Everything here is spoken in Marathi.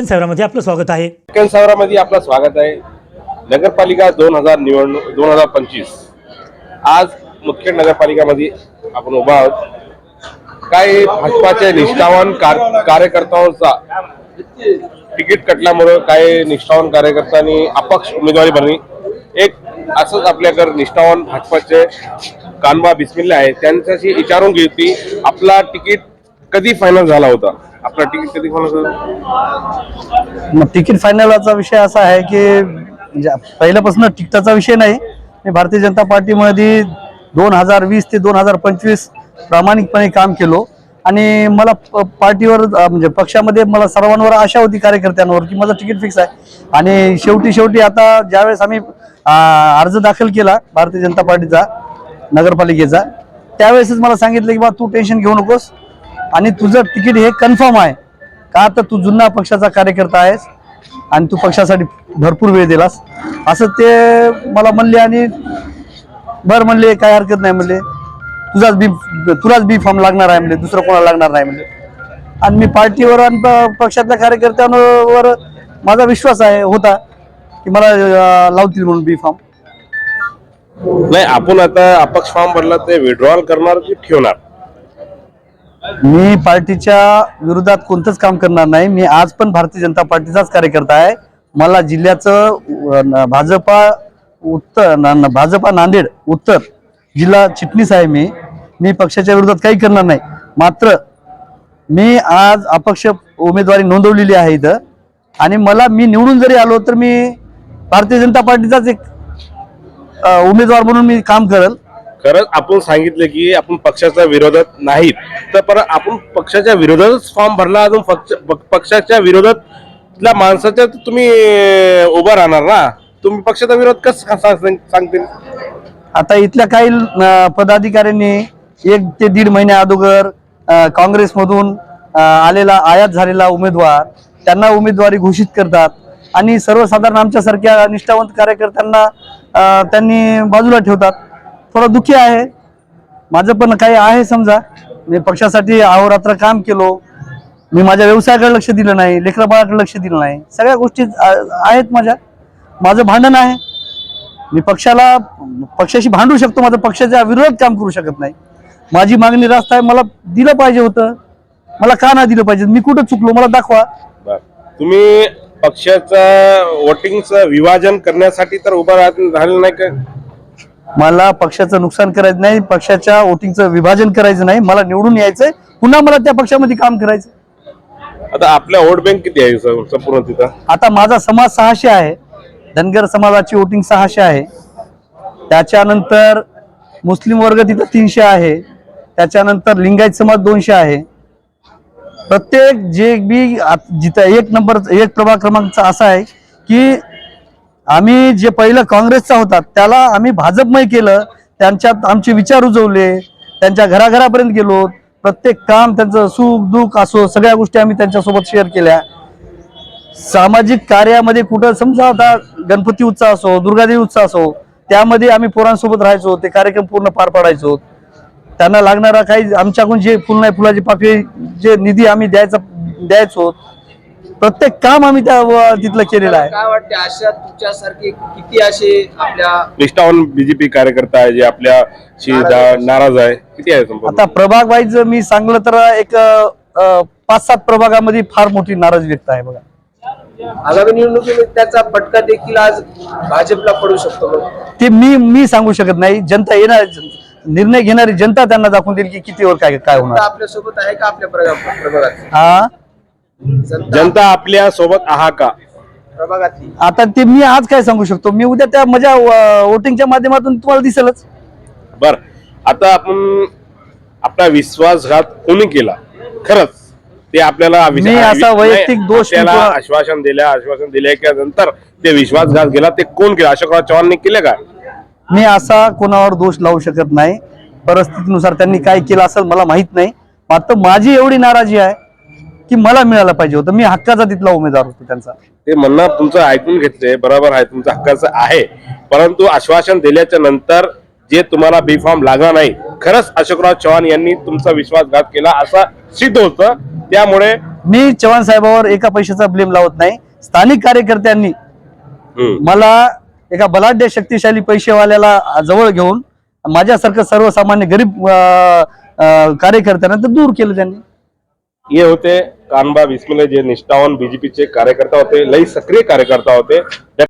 डेक्कन सावरामध्ये आपलं स्वागत आहे. डेक्कन सावरामध्ये आपलं स्वागत आहे. नगरपालिका दोन हजार निवडणूक दोन हजार पंचवीस. आज मुख्य नगरपालिकामध्ये आपण उभा आहोत. काही भाजपाच्या निष्ठावान कार्यकर्त्यांचा तिकीट कटल्यामुळे काही निष्ठावान कार्यकर्त्यांनी अपक्ष उमेदवारी भरली एक असंच आपल्याकडे निष्ठावान भाजपाचे कानबा बिस्मिल्ला आहे त्यांच्याशी विचारून घेतली आपला तिकीट कधी फायनल झाला होता? आपला तिकीट कधी फायनल मग तिकीट फायनलचा विषय असा आहे की म्हणजे पहिल्यापासून तिकिटाचा विषय नाही. मी भारतीय जनता पार्टीमध्ये दोन हजार वीस ते दोन हजार पंचवीस प्रामाणिकपणे काम केलो. आणि मला प- पार्टीवर म्हणजे पक्षामध्ये मला सर्वांवर आशा होती कार्यकर्त्यांवर की माझं तिकीट फिक्स आहे. आणि शेवटी शेवटी आता ज्यावेळेस आम्ही अर्ज दाखल केला भारतीय जनता पार्टीचा नगरपालिकेचा त्यावेळेसच मला सांगितलं की बा तू टेन्शन घेऊ नकोस. आणि तुझं तिकीट हे कन्फर्म आहे. का तर तू जुना पक्षाचा कार्यकर्ता आहेस आणि तू पक्षासाठी भरपूर वेळ दिलास. असं ते मला म्हणले आणि बर म्हणले काय हरकत नाही म्हणले. तुझाच बी तुलाच बी फॉर्म लागणार आहे म्हणले दुसरं कोणाला लागणार नाही म्हणले. आणि मी पार्टीवर आणि पक्षातल्या कार्यकर्त्यांवर माझा विश्वास आहे होता की मला लावतील म्हणून बी फॉर्म. नाही आपण आता अपक्ष फॉर्म भरला ते विड्रॉल करणार की ठेवणार? मी पार्टीच्या विरोधात कोणतंच काम करणार नाही. मी आज पण भारतीय जनता पार्टीचाच कार्यकर्ता आहे. मला जिल्ह्याचं न- भाजपा उत्तर ना- भाजपा नांदेड उत्तर जिल्हा चिटणीस आहे मी. मी पक्षाच्या विरोधात काही करणार नाही. मात्र मी आज अपक्ष उमेदवारी नोंदवलेली आहे इथं. आणि मला मी निवडून जरी आलो तर मी भारतीय जनता पार्टीचाच एक उमेदवार म्हणून मी काम करेल. खरंच आपण सांगितलं की आपण पक्षाच्या विरोधात नाहीत. तर पर आपण पक्षाच्या विरोधातच फॉर्म भरला अजून पक्ष- पक्षाच्या विरोधातल्या माणसाच्या तुम्ही उभा राहणार ना? तुम्ही पक्षाचा विरोध कसं सांगतील? आता इथल्या काही पदाधिकाऱ्यांनी एक ते दीड महिन्या अगोदर काँग्रेसमधून आलेला आयात झालेला उमेदवार त्यांना उमेदवारी घोषित करतात. आणि सर्वसाधारण आमच्यासारख्या निष्ठावंत कार्यकर्त्यांना त्यांनी बाजूला ठेवतात. थोडा दुखी आहे. माझं पण काही आहे समजा. मी पक्षासाठी अहोरात्र काम केलो. मी माझ्या व्यवसायाकडे लक्ष दिलं नाही लेकराबाळाकडे लक्ष दिलं नाही. सगळ्या गोष्टी आहेत माझ्या. माझं भांडण आहे. मी पक्षाला पक्षाशी भांडू शकतो. माझं पक्षाच्या विरोधात काम करू शकत नाही. माझी मागणी रास्त आहे. मला दिलं पाहिजे होतं. मला का नाही दिलं पाहिजे? मी कुठं चुकलो? मला दाखवा. तुम्ही पक्षाचं वोटिंगचं विभाजन करण्यासाठी तर उभं राहिलं नाही का? मला पक्षाचं नुकसान करायचं नाही पक्षाच्या वोटिंगचं विभाजन करायचं नाही मला निवडून यायचंय पुन्हा मला त्या पक्षामध्ये काम करायचं आता आपल्या वोट बँक किती आहे संपूर्ण तिथं? आता माझा समाज सहाशे आहे धनगर समाजाची वोटिंग सहाशे आहे. त्याच्यानंतर मुस्लिम वर्ग तिथं तीनशे आहे त्याच्यानंतर लिंगायत समाज दोनशे आहे. प्रत्येक जे बी जिथं एक नंबर एक प्रभाग क्रमांकचा असा आहे की आम्ही जे पहिलं काँग्रेसचा होता त्याला आम्ही भाजपमय केलं. त्यांच्यात आमचे विचार रुजवले त्यांच्या घराघरापर्यंत गेलो. प्रत्येक काम त्यांचं सुख दुःख असो सगळ्या गोष्टी आम्ही त्यांच्यासोबत शेअर केल्या. सामाजिक कार्यामध्ये कुठं समजा आता गणपती उत्सव असो दुर्गादेवी उत्सव असो त्यामध्ये आम्ही पोरांसोबत राहायचो. ते कार्यक्रम पूर्ण पार पाडायचो. त्यांना लागणारा काही आमच्याकडून जे फुल नाही फुलाची पापी जे निधी आम्ही द्यायचा द्यायचो प्रत्येक काम आम्ही त्या व- तिथलं केलेलं आहे. काय वाटते अशा तुमच्यासारखे किती असे आपल्या निष्ठावान बीजेपी कार्यकर्ता आहे जे आपल्याशी दा- नाराज आहे. किती आहे संपूर्ण? आता प्रभाग वाईज मी सांगलं तर एक पाच सात प्रभागामध्ये फार मोठी नाराज व्यक्त आहे बघा. आगामी निवडणुकीमध्ये त्याचा फटका देखील आज भाजपला पडू शकतो बघ. ते मी मी सांगू शकत नाही. जनता येणार निर्णय घेणारी जनता त्यांना दाखवून देईल की कितीवर काय काय जनता होणार. आपल्यासोबत आहे का आपल्या प्रभाग- प्रभागात? हा? जनता जनता आपल्यासोबत आहा का? प्रभागातली. आता ते मी आज काय सांगू शकतो? मी उद्या त्या माझ्या वोटिंगच्या माध्यमातून तुम्हाला दिसेलच. बर. आता आपण आपला विश्वासघात कोणी केला? खरंच. ते आपल्याला मी असा नाही, वैयक्तिक दोष किंवा- आश्वासन दिल्या आश्वासन दिल्या नंतर ते विश्वासघात केला ते कोण केला? अशोकराव चव्हाणने केले का? मी असा कोणावर दोष लावू शकत नाही. परिस्थितीनुसार त्यांनी काय केलं असेल मला माहीत नाही. मात्र माझी एवढी नाराजी आहे की मला मिळालं पाहिजे होतं. मी हक्काचा तिथला उमेदवार होतो त्यांचा. ते म्हणणं तुमचं ऐकून घेतले बरोबर आहे तुमचं हक्काचं आहे. परंतु आश्वासन दिल्याच्या नंतर जे तुम्हाला बी फॉर्म लागला नाही खरंच अशोकराव चव्हाण यांनी तुमचा विश्वासघात केला असा सिद्ध होतं. त्यामुळे मी चव्हाण साहेबावर एका पैशाचा ब्लेम लावत नाही. स्थानिक कार्यकर्त्यांनी मला एका बलाढ्य शक्तिशाली पैसेवाल्याला जवळ घेऊन माझ्यासारखं सर्वसामान्य गरीब कार्यकर्त्यांना तर दूर केलं त्यांनी. ये होते कानबा विस्मिले जे निष्ठावान बीजेपीचे कार्यकर्ता होते लई सक्रिय कार्यकर्ता होते.